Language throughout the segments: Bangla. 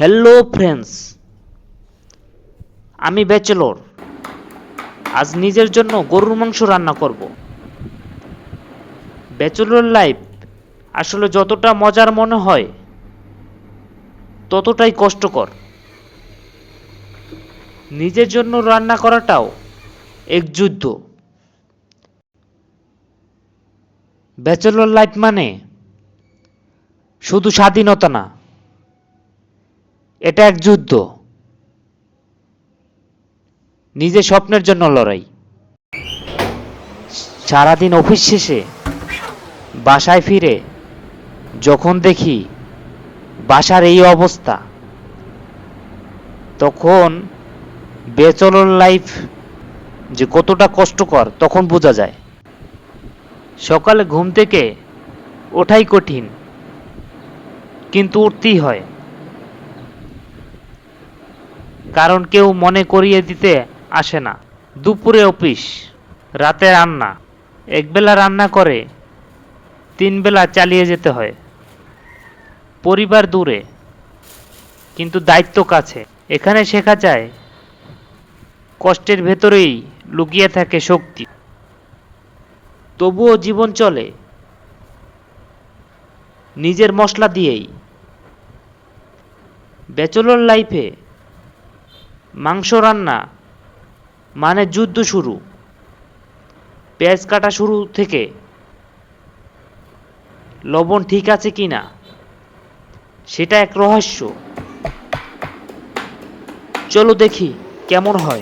হ্যালো ফ্রেন্ডস আমি ব্যাচেলর। আজ নিজের জন্য গরুর মাংস রান্না করব। ব্যাচেলর লাইফ আসলে যতটা মজার মনে হয়, ততটাই কষ্টকর। নিজের জন্য রান্না করাটাও এক যুদ্ধ। ব্যাচেলর লাইফ মানে শুধু স্বাধীনতা না। এটা এক যুদ্ধ। নিজের স্বপ্নের জন্য লড়াই। সারাদিন অফিস শেষে বাসায় ফিরে যখন দেখি বাসার এই অবস্থা, তখন বেচলন লাইফ যে কতটা কষ্টকর, তখন বোঝা যায়। সকালে ঘুম থেকে ওঠাই কঠিন, কিন্তু উঠতেই হয়। কারণ কেউ মনে করিয়ে দিতে আসে না। দুপুরে অফিস, রাতে রান্না। একবেলা রান্না করে তিন বেলা চালিয়ে যেতে হয়। পরিবার দূরে, কিন্তু দায়িত্ব কাছে। এখানে শেখা যায়, কষ্টের ভেতরেই লুকিয়ে থাকে শক্তি। তবুও জীবন চলে, নিজের মশলা দিয়েই। ব্যাচেলর লাইফে মাংস রান্না মানে যুদ্ধ শুরু। পেঁয়াজ কাটা শুরু থেকে, লবণ ঠিক আছে কি না সেটা এক রহস্য। চলো দেখি কেমন হয়।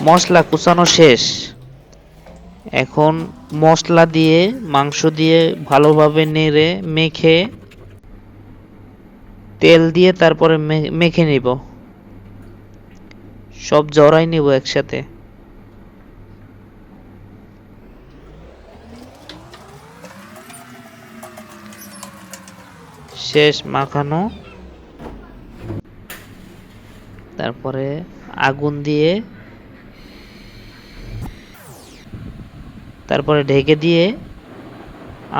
মশলা কুচানো শেষ। এখন মশলা দিয়ে, মাংস দিয়ে ভালোভাবে নেড়ে, মেখে তেল দিয়ে তারপরে মেখে নিব। সব জড়াই নিব একসাথে। শেষ মাখানো। তারপরে আগুন দিয়ে তারপরে ঢেকে দিয়ে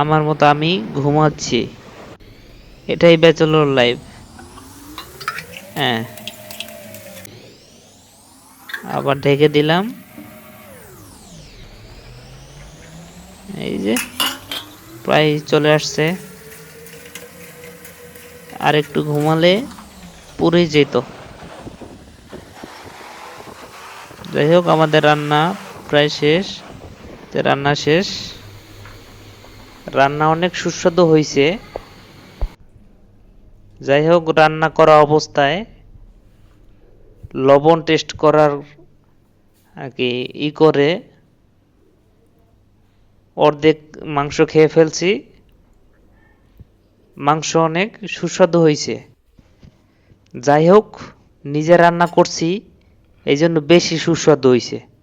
আমার মতো আমি ঘুমাচ্ছি। এটাই ব্যাচেলর লাইফ। হ্যাঁ। আবার ঢেকে দিলাম। এই যে, প্রায় চলে আসছে। আর একটু ঘুমালে পুরে যেত। যাই হোক, আমাদের রান্না প্রায় শেষ। রান্না শেষ। রান্না অনেক সুস্বাদু হয়েছে যাই হোক রান্না করা অবস্থায় লবণ টেস্ট করার আর কি ই করে অর্ধেক মাংস খেয়ে ফেলছি। মাংস অনেক সুস্বাদু হয়েছে। যাই হোক নিজে রান্না করছি এই জন্য বেশি সুস্বাদু হয়েছে।